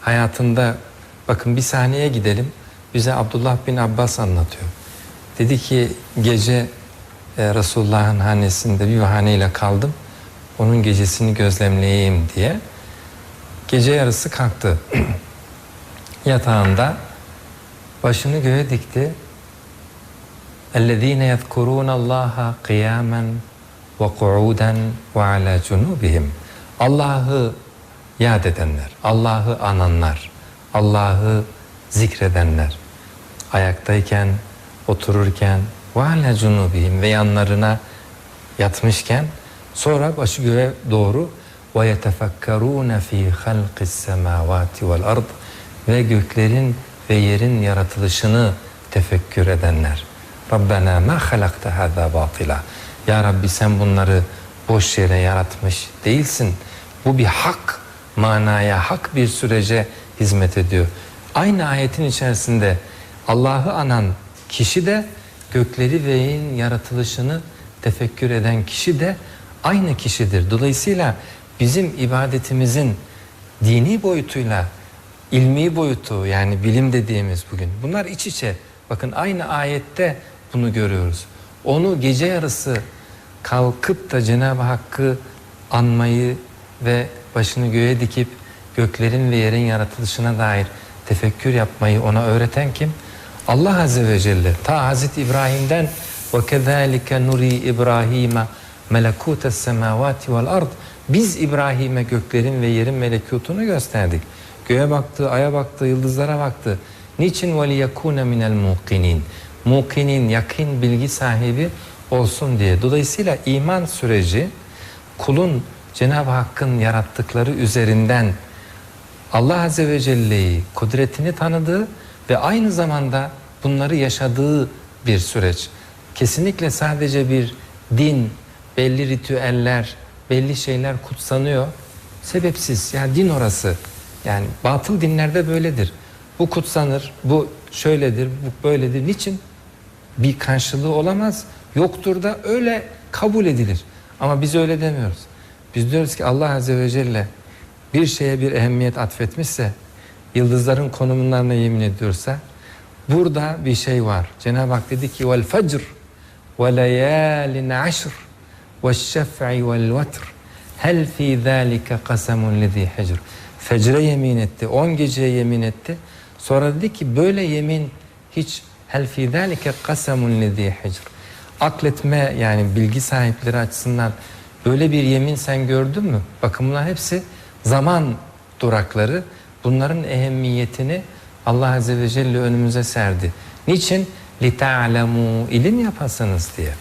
hayatında bakın bir sahneye gidelim. Bize Abdullah bin Abbas anlatıyor. Dedi ki gece e, Resulullah'ın hanesinde bir bahaneyle kaldım. Onun gecesini gözlemleyeyim diye. Gece yarısı kalktı. Yatağında başını göğe dikti. اَلَّذ۪ينَ يَذْكُرُونَ اللّٰهَ قِيَامًا وَقُعُودًا وَعَلَى جُنُوبِهِمْ Allah'ı yad edenler, Allah'ı ananlar, Allah'ı zikredenler, ayaktayken, otururken, وَعَلَى جُنُوبِهِمْ ve yanlarına yatmışken, sonra başı göğe doğru وَيَتَفَكَّرُونَ ف۪ي خَلْقِ السَّمَاوَاتِ وَالْأَرْضِ ve göklerin ve yerin yaratılışını tefekkür edenler. Rabbena ma halakta hâzâ batila. Ya Rabbi sen bunları boş yere yaratmış değilsin. Bu bir hak manaya, hak bir sürece hizmet ediyor. Aynı ayetin içerisinde Allah'ı anan kişi de gökleri ve yerin yaratılışını tefekkür eden kişi de aynı kişidir. Dolayısıyla bizim ibadetimizin dini boyutuyla ilmi boyutu yani bilim dediğimiz bugün bunlar iç içe. Bakın aynı ayette bunu görüyoruz. Onu gece yarısı kalkıp da Cenab-ı Hakk'ı anmayı ve başını göğe dikip göklerin ve yerin yaratılışına dair tefekkür yapmayı ona öğreten kim? Allah Azze ve Celle ta Hazreti İbrahim'den ve kezalike nuri İbrahim'e melekutes semavati vel ard biz İbrahim'e göklerin ve yerin melekutunu gösterdik. Göğe baktı, aya baktı, yıldızlara baktı. Niçin ve liyekune minel mukinin? Mukinin, yakin bilgi sahibi olsun diye. Dolayısıyla iman süreci kulun Cenab-ı Hakk'ın yarattıkları üzerinden Allah Azze ve Celle'yi, kudretini tanıdığı ve aynı zamanda bunları yaşadığı bir süreç. Kesinlikle sadece bir din, belli ritüeller, belli şeyler kutsanıyor. Sebepsiz. Yani din orası. Yani batıl dinlerde böyledir. Bu kutsanır, bu şöyledir, bu böyledir. Niçin? Bir karşılığı olamaz. Yoktur da öyle kabul edilir. Ama biz öyle demiyoruz. Biz diyoruz ki Allah Azze ve Celle bir şeye bir ehemmiyet atfetmişse, yıldızların konumunlarına yemin ediyorsa, burada bir şey var. Cenab-ı Hak dedi ki vel fecr ve leyalin aşr ve şef'i vel vetr hel fi Fecre yemin etti, on geceye yemin etti. Sonra dedi ki böyle yemin hiç hel fi zâlike kasemun lezî hecr Akletme yani bilgi sahipleri açısından böyle bir yemin sen gördün mü? Bakın bunlar hepsi zaman durakları. Bunların ehemmiyetini Allah Azze ve Celle önümüze serdi. Niçin? لِتَعْلَمُوا ilim yapasınız diye.